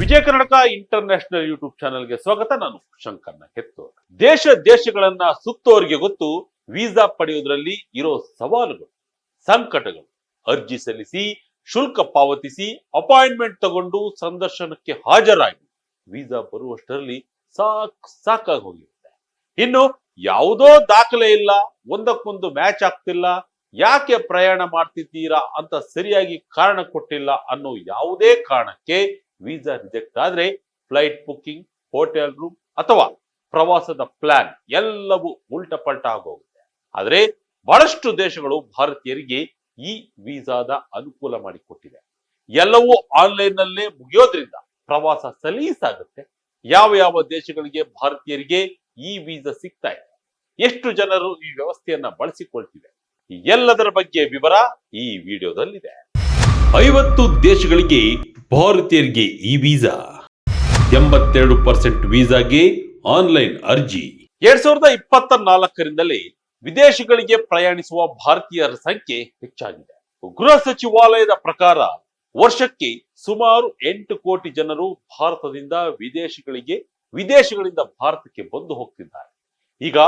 ವಿಜಯ Karnataka international YouTube ಚಾನೆಲ್ಗೆ ಸ್ವಾಗತ. ನಾನು ಶಂಕರ್ನ ಹೆತ್ತು ದೇಶ ದೇಶಗಳನ್ನ ಸುತ್ತೋರಿಗೆ ಗೊತ್ತು, ವೀಸಾ ಪಡೆಯುವುದರಲ್ಲಿ ಇರೋ ಸವಾಲುಗಳು, ಸಂಕಟಗಳು. ಅರ್ಜಿ ಸಲ್ಲಿಸಿ, ಶುಲ್ಕ ಪಾವತಿಸಿ, ಅಪಾಯಿಂಟ್ಮೆಂಟ್ ತಗೊಂಡು ಸಂದರ್ಶನಕ್ಕೆ ಹಾಜರಾಗಿ. ವೀಸಾ ಬರುವಷ್ಟರಲ್ಲಿ ಸಾಕ್ ಸಾಕಾಗಿ ಹೋಗಿರುತ್ತೆ. ಇನ್ನು ಯಾವುದೋ ದಾಖಲೆ ಇಲ್ಲ, ಒಂದಕ್ಕೊಂದು ಮ್ಯಾಚ್ ಆಗ್ತಿಲ್ಲ, ಯಾಕೆ ಪ್ರಯಾಣ ಮಾಡ್ತಿದ್ದೀರಾ ಅಂತ ಸರಿಯಾಗಿ ಕಾರಣ ಕೊಟ್ಟಿಲ್ಲ ಅನ್ನೋ ಯಾವುದೇ ಕಾರಣಕ್ಕೆ ವೀಸಾ ರಿಜೆಕ್ಟ್ ಆದರೆ ಫ್ಲೈಟ್ ಬುಕ್ಕಿಂಗ್ ಹೋಟೆಲ್ ರೂಮ್ ಅಥವಾ ಪ್ರವಾಸದ ಪ್ಲಾನ್ ಎಲ್ಲವೂ ಉಲ್ಟಪಲ್ಟ ಆಗೋಗುತ್ತೆ. ಆದರೆ ಬಹಳಷ್ಟು ದೇಶಗಳು ಭಾರತೀಯರಿಗೆ ಈ ವೀಸಾದ ಅನುಕೂಲ ಮಾಡಿಕೊಟ್ಟಿದೆ. ಎಲ್ಲವೂ ಆನ್ಲೈನ್ನಲ್ಲೇ ಮುಗಿಯೋದ್ರಿಂದ ಪ್ರವಾಸ ಸಲೀಸಾಗುತ್ತೆ ಯಾವ ಯಾವ ದೇಶಗಳಿಗೆ ಭಾರತೀಯರಿಗೆ ಈ ವೀಸಾ ಸಿಗ್ತಾ ಇದೆ? ಎಷ್ಟು ಜನರು ಈ ವ್ಯವಸ್ಥೆಯನ್ನ ಬಳಸಿಕೊಳ್ತಿದೆ? ಎಲ್ಲದರ ಬಗ್ಗೆ ವಿವರ ಈ ವಿಡಿಯೋದಲ್ಲಿದೆ. ಐವತ್ತು ದೇಶಗಳಿಗೆ ಭಾರತೀಯರಿಗೆ ಈ ವೀಸಾ. ಎಂಬತ್ತೆರಡು ಪರ್ಸೆಂಟ್ ವೀಸಾಗೆ ಆನ್ಲೈನ್ ಅರ್ಜಿ. ಎರಡ್ ಸಾವಿರದ ಇಪ್ಪತ್ತ ನಾಲ್ಕರಿಂದಲೇ ವಿದೇಶಗಳಿಗೆ ಪ್ರಯಾಣಿಸುವ ಭಾರತೀಯರ ಸಂಖ್ಯೆ ಹೆಚ್ಚಾಗಿದೆ. ಗೃಹ ಸಚಿವಾಲಯದ ಪ್ರಕಾರ ವರ್ಷಕ್ಕೆ ಸುಮಾರು ಎಂಟು ಕೋಟಿ ಜನರು ಭಾರತದಿಂದ ವಿದೇಶಗಳಿಗೆ, ವಿದೇಶಗಳಿಂದ ಭಾರತಕ್ಕೆ ಬಂದು ಹೋಗ್ತಿದ್ದಾರೆ. ಈಗ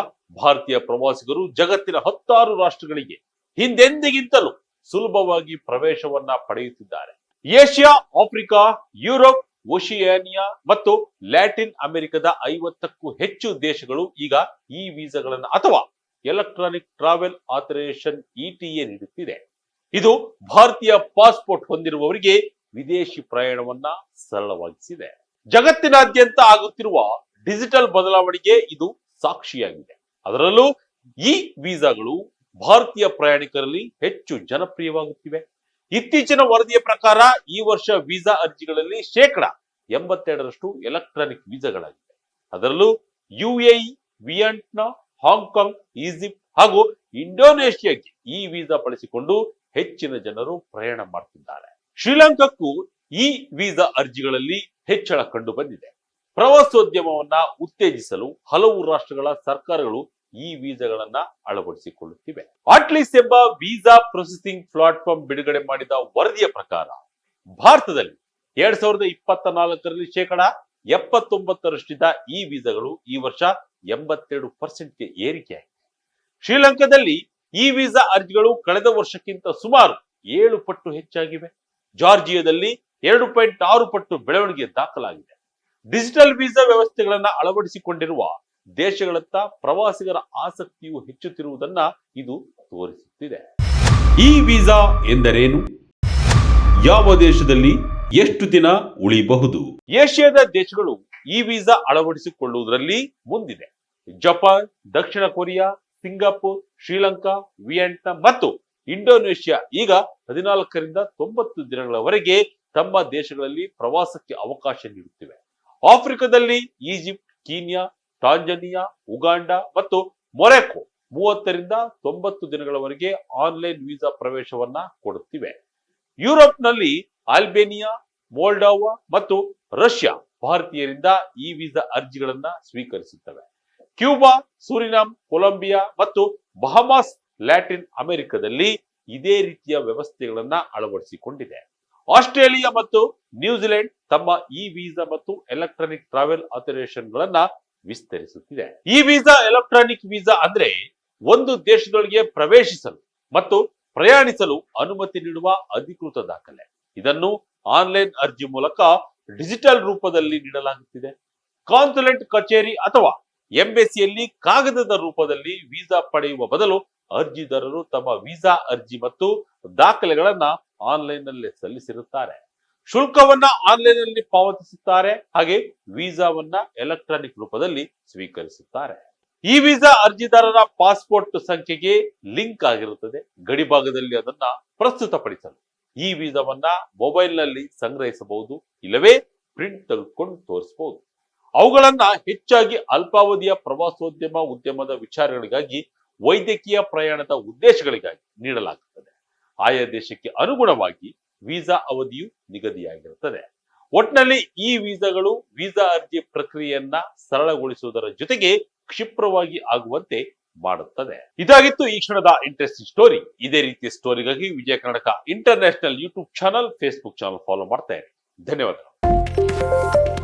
ಭಾರತೀಯ ಪ್ರವಾಸಿಗರು ಜಗತ್ತಿನ ಹತ್ತಾರು ರಾಷ್ಟ್ರಗಳಿಗೆ ಹಿಂದೆಂದಿಗಿಂತಲೂ ಸುಲಭವಾಗಿ ಪ್ರವೇಶವನ್ನ ಪಡೆಯುತ್ತಿದ್ದಾರೆ. ಏಷ್ಯಾ, ಆಫ್ರಿಕಾ, ಯುರೋಪ್, ಓಷಿಯಾನಿಯಾ ಮತ್ತು ಲ್ಯಾಟಿನ್ ಅಮೆರಿಕದ ಐವತ್ತಕ್ಕೂ ಹೆಚ್ಚು ದೇಶಗಳು ಈಗ ಈ ವೀಸಾಗಳನ್ನು ಅಥವಾ ಎಲೆಕ್ಟ್ರಾನಿಕ್ ಟ್ರಾವೆಲ್ ಆಥರೈಸೇಷನ್ ಇಟಿಎ ನೀಡುತ್ತಿದೆ. ಇದು ಭಾರತೀಯ ಪಾಸ್ಪೋರ್ಟ್ ಹೊಂದಿರುವವರಿಗೆ ವಿದೇಶಿ ಪ್ರಯಾಣವನ್ನ ಸರಳವಾಗಿಸಿದೆ. ಜಗತ್ತಿನಾದ್ಯಂತ ಆಗುತ್ತಿರುವ ಡಿಜಿಟಲ್ ಬದಲಾವಣೆಗೆ ಇದು ಸಾಕ್ಷಿಯಾಗಿದೆ. ಅದರಲ್ಲೂ ಈ ವೀಸಾಗಳು ಭಾರತೀಯ ಪ್ರಯಾಣಿಕರಲ್ಲಿ ಹೆಚ್ಚು ಜನಪ್ರಿಯವಾಗುತ್ತಿವೆ. ಇತ್ತೀಚಿನ ವರದಿಯ ಪ್ರಕಾರ ಈ ವರ್ಷ ವೀಸಾ ಅರ್ಜಿಗಳಲ್ಲಿ ಶೇಕಡ ಎಂಬತ್ತೆರಡರಷ್ಟು ಎಲೆಕ್ಟ್ರಾನಿಕ್ ವೀಸಾಗಳಾಗಿವೆ. ಅದರಲ್ಲೂ ಯುಎಇ, ವಿಯೆಟ್ನಾಂ, ಹಾಂಗ್ಕಾಂಗ್, ಈಜಿಪ್ಟ್ ಹಾಗೂ ಇಂಡೋನೇಷ್ಯಾಗೆ ಈ ವೀಸಾ ಬಳಸಿಕೊಂಡು ಹೆಚ್ಚಿನ ಜನರು ಪ್ರಯಾಣ ಮಾಡ್ತಿದ್ದಾರೆ. ಶ್ರೀಲಂಕಾಕ್ಕೂ ಈ ವೀಸಾ ಅರ್ಜಿಗಳಲ್ಲಿ ಹೆಚ್ಚಳ ಕಂಡು ಬಂದಿದೆ ಪ್ರವಾಸೋದ್ಯಮವನ್ನ ಉತ್ತೇಜಿಸಲು ಹಲವು ರಾಷ್ಟ್ರಗಳ ಸರ್ಕಾರಗಳು ಈ ವೀಸಾಗಳನ್ನ ಅಳವಡಿಸಿಕೊಳ್ಳುತ್ತಿವೆ. ಆಟ್ಲಿಸ್ ಎಂಬ ವೀಸಾ ಪ್ರೊಸೆಸಿಂಗ್ ಪ್ಲಾಟ್ಫಾರ್ಮ್ ಬಿಡುಗಡೆ ಮಾಡಿದ ವರದಿಯ ಪ್ರಕಾರ, ಭಾರತದಲ್ಲಿ ಎರಡ್ ಸಾವಿರದ ಇಪ್ಪತ್ತ ನಾಲ್ಕರಲ್ಲಿ ಶೇಕಡ ಎಪ್ಪತ್ತೊಂಬತ್ತರಷ್ಟಿದ್ದ ಈ ವೀಸಾಗಳು ಈ ವರ್ಷ ಎಂಬತ್ತೆರಡು ಪರ್ಸೆಂಟ್ಗೆ ಏರಿಕೆಯಾಗಿದೆ. ಶ್ರೀಲಂಕಾದಲ್ಲಿ ಈ ವೀಸಾ ಅರ್ಜಿಗಳು ಕಳೆದ ವರ್ಷಕ್ಕಿಂತ ಸುಮಾರು ಏಳು ಪಟ್ಟು ಹೆಚ್ಚಾಗಿವೆ. ಜಾರ್ಜಿಯಾದಲ್ಲಿ ಎರಡು ಪಾಯಿಂಟ್ ಆರು ಪಟ್ಟು ಬೆಳವಣಿಗೆ ದಾಖಲಾಗಿದೆ. ಡಿಜಿಟಲ್ ವೀಸಾ ವ್ಯವಸ್ಥೆಗಳನ್ನ ಅಳವಡಿಸಿಕೊಂಡಿರುವ ದೇಶಗಳತ್ತ ಪ್ರವಾಸಿಗರ ಆಸಕ್ತಿಯು ಹೆಚ್ಚುತ್ತಿರುವುದನ್ನ ಇದು ತೋರಿಸುತ್ತಿದೆ. ಈ ವೀಸಾ ಎಂದರೇನು? ಯಾವ ದೇಶದಲ್ಲಿ ಎಷ್ಟು ದಿನ ಉಳಿಯಬಹುದು ಏಷ್ಯಾದ ದೇಶಗಳು ಈ ವೀಸಾ ಅಳವಡಿಸಿಕೊಳ್ಳುವುದರಲ್ಲಿ ಮುಂದಿದೆ. ಜಪಾನ್, ದಕ್ಷಿಣ ಕೊರಿಯಾ, ಸಿಂಗಾಪುರ್, ಶ್ರೀಲಂಕಾ, ವಿಯೆಟ್ನಾಂ ಮತ್ತು ಇಂಡೋನೇಷ್ಯಾ ಈಗ ಹದಿನಾಲ್ಕರಿಂದ ತೊಂಬತ್ತು ದಿನಗಳವರೆಗೆ ತಮ್ಮ ದೇಶಗಳಲ್ಲಿ ಪ್ರವಾಸಕ್ಕೆ ಅವಕಾಶ ನೀಡುತ್ತಿವೆ. ಆಫ್ರಿಕಾದಲ್ಲಿ ಈಜಿಪ್ಟ್, ಕೀನ್ಯಾ ಟಾಂಜನಿಯಾ, ಉಗಾಂಡ ಮತ್ತು ಮೊರೆಕೊ ಮೂವತ್ತರಿಂದ ತೊಂಬತ್ತು ದಿನಗಳವರೆಗೆ ಆನ್ಲೈನ್ ವೀಸಾ ಪ್ರವೇಶವನ್ನ ಕೊಡುತ್ತಿವೆ. ಯುರೋಪ್ನಲ್ಲಿ ಆಲ್ಬೇನಿಯಾ, ಮೋಲ್ಡೋವಾ ಮತ್ತು ರಷ್ಯಾ ಭಾರತೀಯರಿಂದ ಈ ವೀಸಾ ಅರ್ಜಿಗಳನ್ನ ಸ್ವೀಕರಿಸುತ್ತವೆ. ಕ್ಯೂಬಾ, ಸೂರಿನಾಮ್, ಕೊಲಂಬಿಯಾ ಮತ್ತು ಬಹಮಾಸ್, ಲ್ಯಾಟಿನ್ ಅಮೆರಿಕದಲ್ಲಿ ಇದೇ ರೀತಿಯ ವ್ಯವಸ್ಥೆಗಳನ್ನ ಅಳವಡಿಸಿಕೊಂಡಿದೆ. ಆಸ್ಟ್ರೇಲಿಯಾ ಮತ್ತು ನ್ಯೂಜಿಲೆಂಡ್ ತಮ್ಮ ಇ ವೀಸಾ ಮತ್ತು ಎಲೆಕ್ಟ್ರಾನಿಕ್ ಟ್ರಾವೆಲ್ ಆಥರೈಸೇಷನ್ ಗಳನ್ನ ವಿಸ್ತರಿಸುತ್ತಿದೆ. ಈ ವೀಸಾ ಎಲೆಕ್ಟ್ರಾನಿಕ್ ವೀಸಾ ಅಂದ್ರೆ ಒಂದು ದೇಶದೊಳಗೆ ಪ್ರವೇಶಿಸಲು ಮತ್ತು ಪ್ರಯಾಣಿಸಲು ಅನುಮತಿ ನೀಡುವ ಅಧಿಕೃತ ದಾಖಲೆ. ಇದನ್ನು ಆನ್ಲೈನ್ ಅರ್ಜಿ ಮೂಲಕ ಡಿಜಿಟಲ್ ರೂಪದಲ್ಲಿ ನೀಡಲಾಗುತ್ತಿದೆ. ಕಾನ್ಸುಲೆಂಟ್ ಕಚೇರಿ ಅಥವಾ ಎಂಬೆಸಿಯಲ್ಲಿ ಕಾಗದದ ರೂಪದಲ್ಲಿ ವೀಸಾ ಪಡೆಯುವ ಬದಲು ಅರ್ಜಿದಾರರು ತಮ್ಮ ವೀಸಾ ಅರ್ಜಿ ಮತ್ತು ದಾಖಲೆಗಳನ್ನ ಆನ್ಲೈನ್ನಲ್ಲಿ ಸಲ್ಲಿಸಿರುತ್ತಾರೆ. ಶುಲ್ಕವನ್ನ ಆನ್ಲೈನ್ನಲ್ಲಿ ಪಾವತಿಸುತ್ತಾರೆ ಹಾಗೆ ವೀಸಾವನ್ನ ಎಲೆಕ್ಟ್ರಾನಿಕ್ ರೂಪದಲ್ಲಿ ಸ್ವೀಕರಿಸುತ್ತಾರೆ. ಈ ವೀಸಾ ಅರ್ಜಿದಾರರ ಪಾಸ್ಪೋರ್ಟ್ ಸಂಖ್ಯೆಗೆ ಲಿಂಕ್ ಆಗಿರುತ್ತದೆ. ಗಡಿಭಾಗದಲ್ಲಿ ಅದನ್ನ ಪ್ರಸ್ತುತಪಡಿಸಲು. ಈ ವೀಸಾವನ್ನ ಮೊಬೈಲ್ನಲ್ಲಿ ಸಂಗ್ರಹಿಸಬಹುದು, ಇಲ್ಲವೇ ಪ್ರಿಂಟ್ ತೆಗೆದುಕೊಂಡು ತೋರಿಸಬಹುದು. ಅವುಗಳನ್ನ ಹೆಚ್ಚಾಗಿ ಅಲ್ಪಾವಧಿಯ ಪ್ರವಾಸೋದ್ಯಮ ಉದ್ಯಮದ ವಿಚಾರಗಳಿಗಾಗಿ ವೈದ್ಯಕೀಯ ಪ್ರಯಾಣದ ಉದ್ದೇಶಗಳಿಗಾಗಿ ನೀಡಲಾಗುತ್ತದೆ. ಆಯಾ ದೇಶಕ್ಕೆ ಅನುಗುಣವಾಗಿ ವೀಸಾ ಅವಧಿಯು ನಿಗದಿಯಾಗಿರುತ್ತದೆ. ಒಟ್ನಲ್ಲಿ ಈ ವೀಸಾಗಳು ವೀಸಾ ಅರ್ಜಿ ಪ್ರಕ್ರಿಯೆಯನ್ನ ಸರಳಗೊಳಿಸುವುದರ ಜೊತೆಗೆ ಕ್ಷಿಪ್ರವಾಗಿ ಆಗುವಂತೆ ಮಾಡುತ್ತದೆ. ಇದಾಗಿತ್ತು ಈ ಕ್ಷಣದ ಇಂಟ್ರೆಸ್ಟಿಂಗ್ ಸ್ಟೋರಿ ಇದೇ ರೀತಿಯ ಸ್ಟೋರಿಗಾಗಿ Vijaya Karnataka international YouTube channel Facebook channel follow ಮಾಡ್ತಾ ಇರಿ. ಧನ್ಯವಾದಗಳು.